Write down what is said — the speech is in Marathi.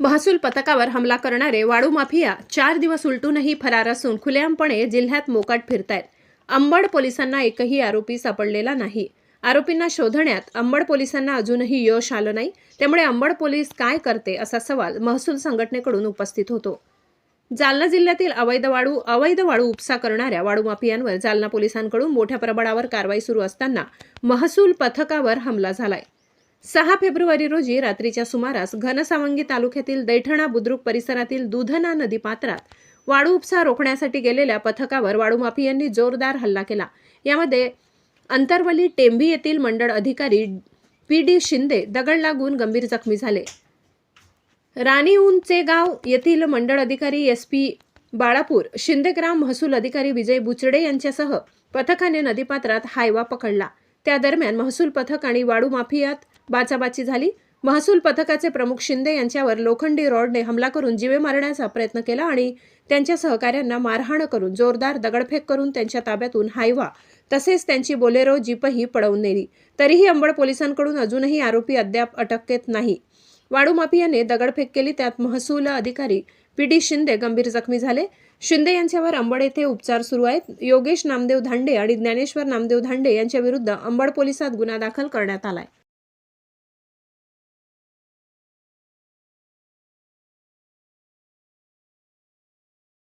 महसूल पथकावर हमला करणारे वाळू माफिया चार दिवस उलटूनही फरार असून खुलेआमपणे जिल्ह्यात मोकाट फिरतायत. अंबड पोलिसांना एकही आरोपी सापडलेला नाही. आरोपींना शोधण्यात अंबड पोलिसांना अजूनही यश आलं नाही. त्यामुळे अंबड पोलीस काय करते असा सवाल महसूल संघटनेकडून उपस्थित होतो. जालना जिल्ह्यातील अवैध वाळू अवैध वाळू उपसा करणाऱ्या वाळू माफियांवर जालना पोलिसांकडून मोठ्या प्रमाणावर कारवाई सुरू असताना महसूल पथकावर हमला झालाय. सहा फेब्रुवारी रोजी रात्रीच्या सुमारास घनसावंगी तालुक्यातील दैठणा बुद्रुक परिसरातील दुधना नदी पात्रात वाळू उपसा रोखण्यासाठी गेलेल्या पथकावर वाळूमाफियांनी जोरदार हल्ला केला. यामध्ये अंतरवली टेंभी येथील मंडळ अधिकारी पी डी शिंदे दगड लागून गंभीर जखमी झाले. राणी उंचे गाव येथील मंडळ अधिकारी एस पी बाळापूर शिंदेग्राम महसूल अधिकारी विजय बुचडे यांच्यासह पथकाने नदीपात्रात हायवा पकडला. त्या दरम्यान महसूल पथक आणि वाळू माफियात बाचाबाची झाली. महसूल पथकाचे प्रमुख शिंदे यांच्यावर लोखंडी रॉडने हमला करून जीवे मारण्याचा प्रयत्न केला आणि त्यांच्या सहकाऱ्यांना मारहाण करून जोरदार दगडफेक करून त्यांच्या ताब्यातून हायवा. तसेच त्यांची बोलेरो जीपही पळवून नेली. तरीही अंबड पोलिसांकडून अजूनही आरोपी अद्याप अटकेत नाही. वाळू माफियाने दगडफेक केली त्यात महसूल अधिकारी पी डी शिंदे गंभीर जखमी झाले. शिंदे यांच्यावर अंबड येथे उपचार सुरू आहेत. योगेश नामदेव धांडे आणि ज्ञानेश्वर नामदेव धांडे यांच्या विरुद्ध अंबड पोलिसात गुन्हा दाखल करण्यात आलाय.